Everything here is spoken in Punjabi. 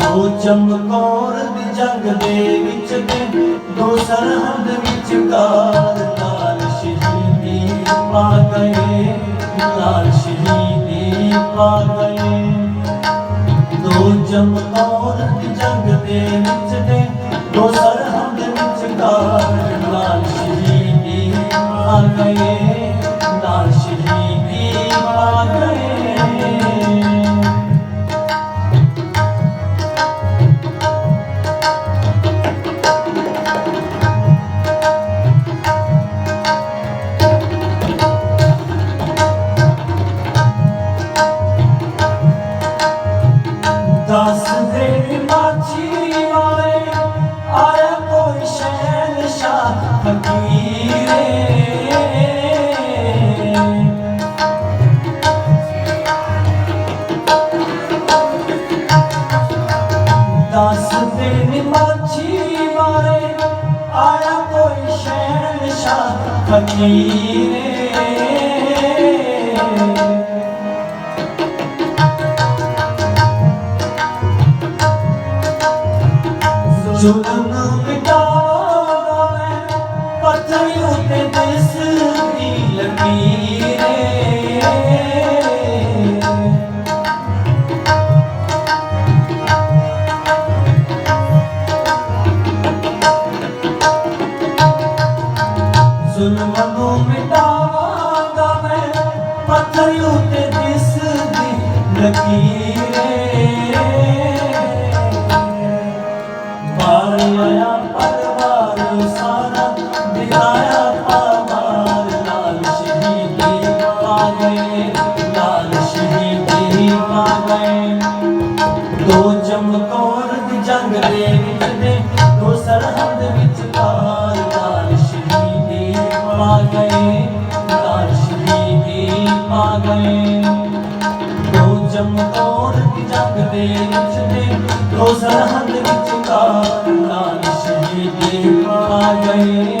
ਦੋ ਚਮਕੌਰ ਦੀ ਜੰਗ ਦੇ ਵਿੱਚ ਤੇ ਦੋ ਸਰਹੰਦ ਵਿੱਚ ਕਾਰ ਲਾਲ ਸ਼ਹੀਦੀ ਪਾ ਗਏ, ਲਾਲ ਸ਼ਹੀਦੀ ਪਾ ਗਏ। ਦੋ ਚਮਕੌਰ ਦੀ ਜੰਗ ਦੇ ਵਿੱਚ ਸ਼ਾਹ ਫਕੀਰੇ ਦੇ ਵਿੱਚ ਨੇ, ਦੋ ਸਰਹੰਦ ਵਿੱਚ ਕਾਰ ਲਾਲ ਸ਼ਹੀਦੀ ਪਾ ਗਏ, ਲਾਲ ਸ਼ਹੀਦੀ ਪਾ ਗਏ। ਦੋ ਚਮਕੌਰ ਦੀ ਜੰਗ ਦੇ ਵਿੱਚ ਨੇ, ਦੋ ਸਰਹੰਦ ਵਿੱਚ ਕਾਰ ਲਾਲ ਸ਼ਹੀਦੀ ਪਾ ਗਏ।